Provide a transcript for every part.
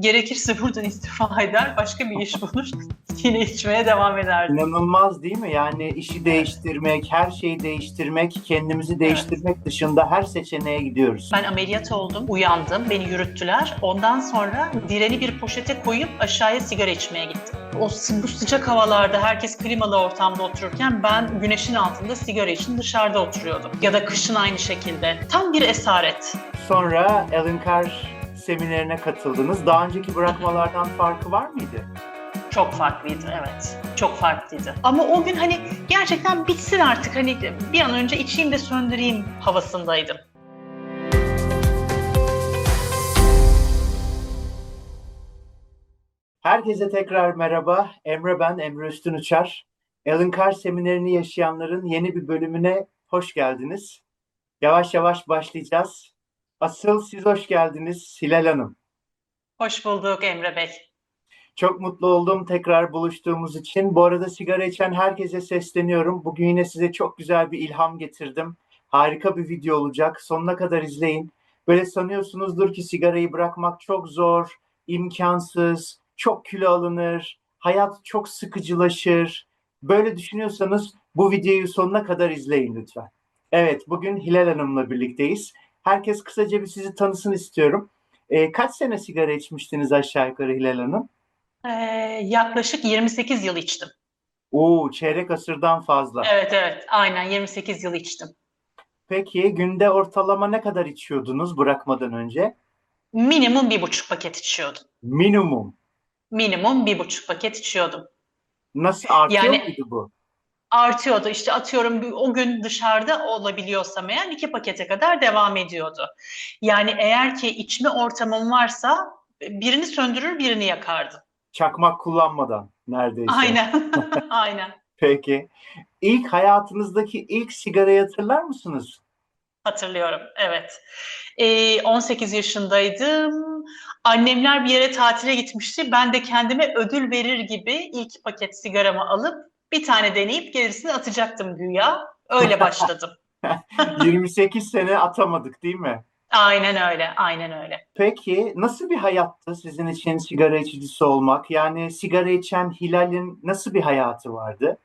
Gerekirse buradan istifa eder, başka bir iş bulur, yine içmeye devam ederdim. İnanılmaz değil mi? Yani işi değiştirmek, her şeyi değiştirmek, kendimizi değiştirmek dışında her seçeneğe gidiyoruz. Ben ameliyat oldum, uyandım, beni yürüttüler. Ondan sonra direni bir poşete koyup aşağıya sigara içmeye gittim. O bu sıcak havalarda herkes klimalı ortamda otururken ben güneşin altında sigara için dışarıda oturuyordum. Ya da kışın aynı şekilde. Tam bir esaret. Sonra Alan Carr seminerine katıldınız. Daha önceki bırakmalardan farkı var mıydı? Çok farklıydı evet. Çok farklıydı. Ama o gün hani gerçekten bitsin artık hani bir an önce içeyim de söndüreyim havasındaydım. Herkese tekrar merhaba. Emre ben, Emre Üstün Uçar. Alan Carr seminerini yaşayanların yeni bir bölümüne hoş geldiniz. Yavaş yavaş başlayacağız. Asıl siz hoş geldiniz Hilal Hanım. Hoş bulduk Emre Bey. Çok mutlu oldum tekrar buluştuğumuz için. Bu arada sigara içen herkese sesleniyorum. Bugün yine size çok güzel bir ilham getirdim. Harika bir video olacak. Sonuna kadar izleyin. Böyle sanıyorsunuzdur ki sigarayı bırakmak çok zor, imkansız, çok kilo alınır, hayat çok sıkıcılaşır. Böyle düşünüyorsanız bu videoyu sonuna kadar izleyin lütfen. Evet, bugün Hilal Hanım'la birlikteyiz. Herkes kısaca bir sizi tanısın istiyorum. Ee, kaç sene sigara içmiştiniz aşağı yukarı Hilal Hanım? Ee, yaklaşık 28 yıl içtim. Oo, çeyrek asırdan fazla. Evet evet aynen 28 yıl içtim. Peki günde ortalama ne kadar içiyordunuz bırakmadan önce? Minimum bir buçuk paket içiyordum. Minimum. Minimum bir buçuk paket içiyordum. Nasıl artıyor Yani- muydu bu? Artıyordu işte atıyorum o gün dışarıda olabiliyorsam eğer iki pakete kadar devam ediyordu. Yani eğer ki içme ortamım varsa birini söndürür birini yakardım. Çakmak kullanmadan neredeyse. Aynen aynen. Peki. İlk hayatınızdaki ilk sigarayı hatırlar mısınız? Hatırlıyorum, evet. Ee, 18 yaşındaydım. Annemler bir yere tatile gitmişti. Ben de kendime ödül verir gibi ilk paket sigaramı alıp bir tane deneyip gerisini atacaktım güya. Öyle başladım. 28 sene atamadık değil mi? Aynen öyle, aynen öyle. Peki nasıl bir hayattı sizin için sigara içicisi olmak? Yani sigara içen Hilal'in nasıl bir hayatı vardı?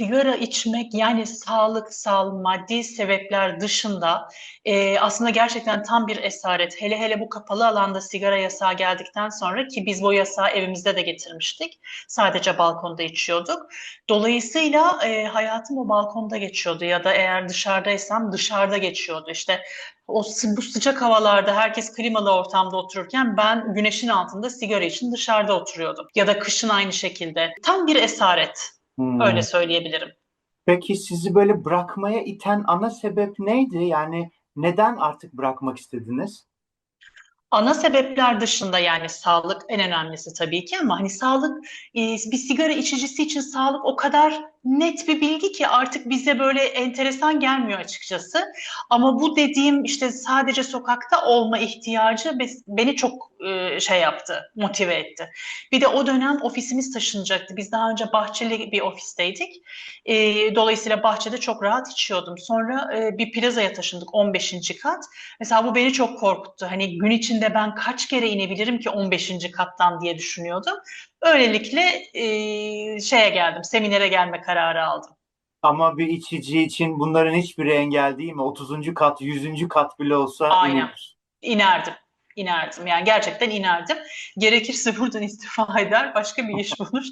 Sigara içmek yani sağlıksal, maddi sebepler dışında e, aslında gerçekten tam bir esaret. Hele hele bu kapalı alanda sigara yasağı geldikten sonra ki biz bu yasağı evimizde de getirmiştik. Sadece balkonda içiyorduk. Dolayısıyla e, hayatım o balkonda geçiyordu ya da eğer dışarıdaysam dışarıda geçiyordu. İşte o bu sıcak havalarda herkes klimalı ortamda otururken ben güneşin altında sigara için dışarıda oturuyordum. Ya da kışın aynı şekilde. Tam bir esaret. Hmm. Öyle söyleyebilirim. Peki sizi böyle bırakmaya iten ana sebep neydi? Yani neden artık bırakmak istediniz? Ana sebepler dışında yani sağlık en önemlisi tabii ki ama hani sağlık e, bir sigara içicisi için sağlık o kadar net bir bilgi ki artık bize böyle enteresan gelmiyor açıkçası. Ama bu dediğim işte sadece sokakta olma ihtiyacı beni çok e, şey yaptı, motive etti. Bir de o dönem ofisimiz taşınacaktı. Biz daha önce bahçeli bir ofisteydik. E, dolayısıyla bahçede çok rahat içiyordum. Sonra e, bir plazaya taşındık 15. kat. Mesela bu beni çok korkuttu. Hani gün içinde ben kaç kere inebilirim ki 15. kattan diye düşünüyordum. Öylelikle şeye geldim, seminere gelme kararı aldım. Ama bir içici için bunların hiçbiri engel değil mi? 30. kat, 100. kat bile olsa Aynen. inilir. İnerdim, inerdim. Yani gerçekten inerdim. Gerekirse buradan istifa eder, başka bir iş bulur,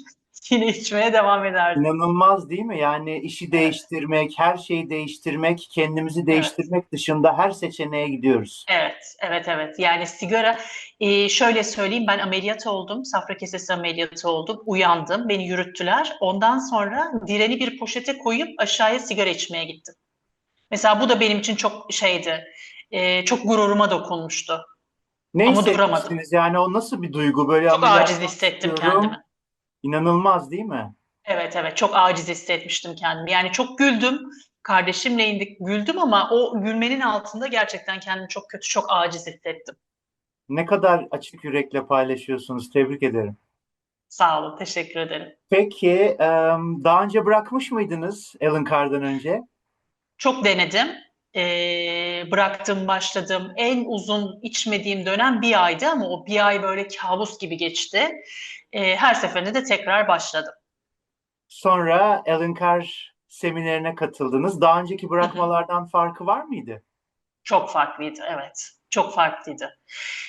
yine içmeye devam ederdim. İnanılmaz değil mi? Yani işi değiştirmek, her şeyi değiştirmek, kendimizi değiştirmek dışında her seçeneğe gidiyoruz. Evet, evet, evet. Yani sigara, e, şöyle söyleyeyim, ben ameliyat oldum, safra kesesi ameliyatı oldum, uyandım, beni yürüttüler. Ondan sonra direni bir poşete koyup aşağıya sigara içmeye gittim. Mesela bu da benim için çok şeydi, e, çok gururuma dokunmuştu. Ne Ama hissetmiştiniz? Yani o nasıl bir duygu? Böyle Çok aciz hissettim kendimi. İnanılmaz değil mi? Evet, evet, çok aciz hissetmiştim kendimi. Yani çok güldüm, kardeşimle indik, güldüm ama o gülmenin altında gerçekten kendimi çok kötü, çok aciz hissettim. Ne kadar açık yürekle paylaşıyorsunuz. Tebrik ederim. Sağ olun, teşekkür ederim. Peki, daha önce bırakmış mıydınız Alan Carr'dan önce? Çok denedim. Ee, bıraktım, başladım. En uzun içmediğim dönem bir aydı ama o bir ay böyle kabus gibi geçti. Ee, her seferinde de tekrar başladım. Sonra Ellen Carr seminerine katıldınız. Daha önceki bırakmalardan farkı var mıydı? Çok farklıydı, evet. Çok farklıydı.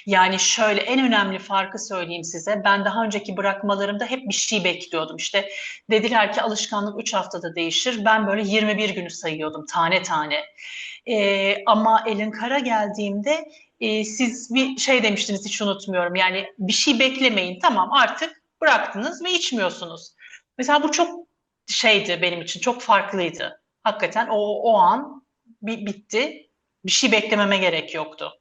Yani şöyle en önemli farkı söyleyeyim size. Ben daha önceki bırakmalarımda hep bir şey bekliyordum. İşte dediler ki alışkanlık 3 haftada değişir. Ben böyle 21 günü sayıyordum tane tane. Ee, ama Elin Kara geldiğimde e, siz bir şey demiştiniz hiç unutmuyorum. Yani bir şey beklemeyin. Tamam artık bıraktınız ve içmiyorsunuz. Mesela bu çok şeydi benim için. Çok farklıydı. Hakikaten o, o an bir bitti. Bir şey beklememe gerek yoktu.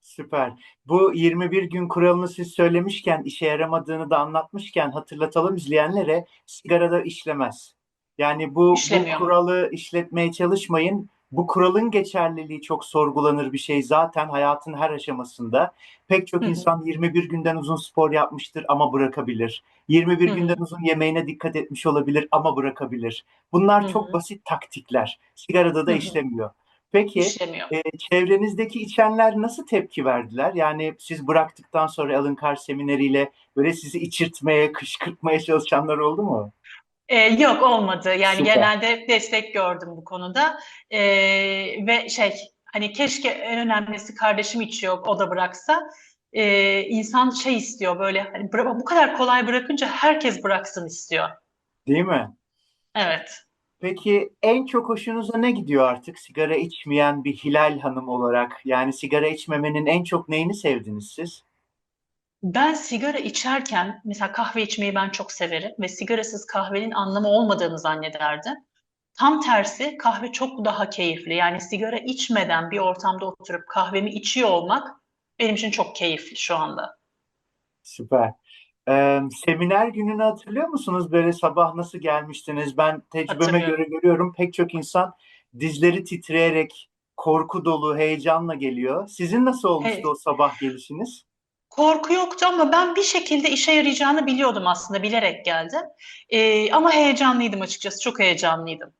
Süper. Bu 21 gün kuralını siz söylemişken, işe yaramadığını da anlatmışken hatırlatalım izleyenlere sigarada işlemez. Yani bu, bu kuralı işletmeye çalışmayın. Bu kuralın geçerliliği çok sorgulanır bir şey zaten hayatın her aşamasında. Pek çok insan 21 günden uzun spor yapmıştır ama bırakabilir. 21 Hı hı. günden uzun yemeğine dikkat etmiş olabilir ama bırakabilir. Bunlar çok basit taktikler. Sigarada da Hı hı. işlemiyor. Peki İşlemiyor. e, çevrenizdeki içenler nasıl tepki verdiler? Yani siz bıraktıktan sonra Alan Carr semineriyle böyle sizi içirtmeye, kışkırtmaya çalışanlar oldu mu? Ee, yok olmadı. Yani Süper. genelde destek gördüm bu konuda. Ee, ve şey hani keşke en önemlisi kardeşim içiyor o da bıraksa. Ee, insan şey istiyor böyle hani bu kadar kolay bırakınca herkes bıraksın istiyor. Değil mi? Evet. Peki en çok hoşunuza ne gidiyor artık sigara içmeyen bir Hilal Hanım olarak? Yani sigara içmemenin en çok neyini sevdiniz siz? Ben sigara içerken mesela kahve içmeyi ben çok severim ve sigarasız kahvenin anlamı olmadığını zannederdim. Tam tersi kahve çok daha keyifli. Yani sigara içmeden bir ortamda oturup kahvemi içiyor olmak benim için çok keyifli şu anda. Süper. Ee, seminer gününü hatırlıyor musunuz? Böyle sabah nasıl gelmiştiniz? Ben tecrübeme göre görüyorum pek çok insan dizleri titreyerek, korku dolu, heyecanla geliyor. Sizin nasıl olmuştu Evet. o sabah gelişiniz? Korku yoktu ama ben bir şekilde işe yarayacağını biliyordum aslında bilerek geldim. Ee, ama heyecanlıydım açıkçası çok heyecanlıydım.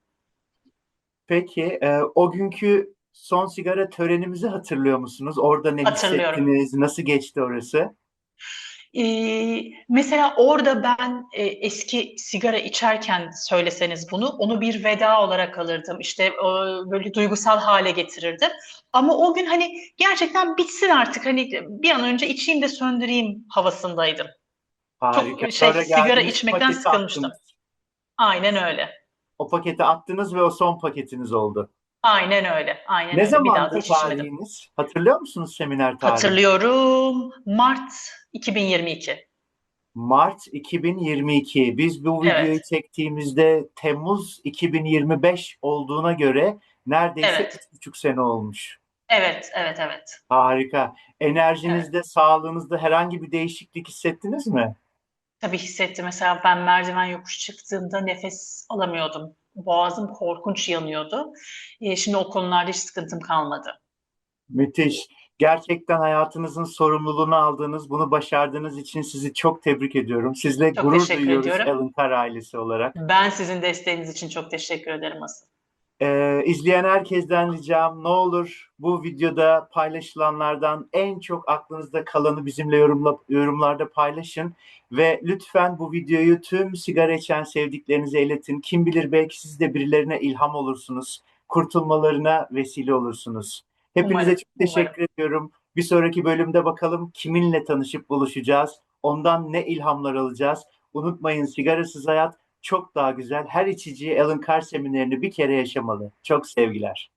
Peki, e, o günkü son sigara törenimizi hatırlıyor musunuz? Orada ne Hatırlıyorum. hissettiniz? Nasıl geçti orası? Ee, mesela orada ben e, eski sigara içerken söyleseniz bunu, onu bir veda olarak alırdım. İşte e, böyle duygusal hale getirirdim. Ama o gün hani gerçekten bitsin artık hani bir an önce içeyim de söndüreyim havasındaydım. Harika. Çok şey Sonra sigara geldiniz, içmekten sıkılmıştım. attınız. Aynen öyle. O paketi attınız ve o son paketiniz oldu. Aynen öyle. Aynen Ne öyle. Bir daha da zamandı hiç içmedim. tarihiniz? Hatırlıyor musunuz seminer tarihini? Hatırlıyorum. Mart 2022. Mart 2022. Biz bu videoyu Evet. çektiğimizde Temmuz 2025 olduğuna göre neredeyse Evet. üç buçuk sene olmuş. Evet, evet, evet. Harika. Enerjinizde, sağlığınızda herhangi bir değişiklik hissettiniz mi? Tabii hissettim. Mesela ben merdiven yokuş çıktığımda nefes alamıyordum. Boğazım korkunç yanıyordu. Ee, şimdi o konularda hiç sıkıntım kalmadı. Müthiş. Gerçekten hayatınızın sorumluluğunu aldığınız, bunu başardığınız için sizi çok tebrik ediyorum. Sizle Çok gurur duyuyoruz ediyorum. Alan Carr ailesi olarak. Ben sizin desteğiniz için çok teşekkür ederim asıl. Ee, izleyen herkesten ricam ne olur bu videoda paylaşılanlardan en çok aklınızda kalanı bizimle yorumla, yorumlarda paylaşın ve lütfen bu videoyu tüm sigara içen sevdiklerinize iletin. Kim bilir belki siz de birilerine ilham olursunuz, kurtulmalarına vesile olursunuz. Hepinize Umarım, çok teşekkür ediyorum. Bir sonraki bölümde bakalım kiminle tanışıp buluşacağız, ondan ne ilhamlar alacağız. Unutmayın sigarasız hayat çok daha güzel. Her içici Alan Carr seminerini bir kere yaşamalı. Çok sevgiler.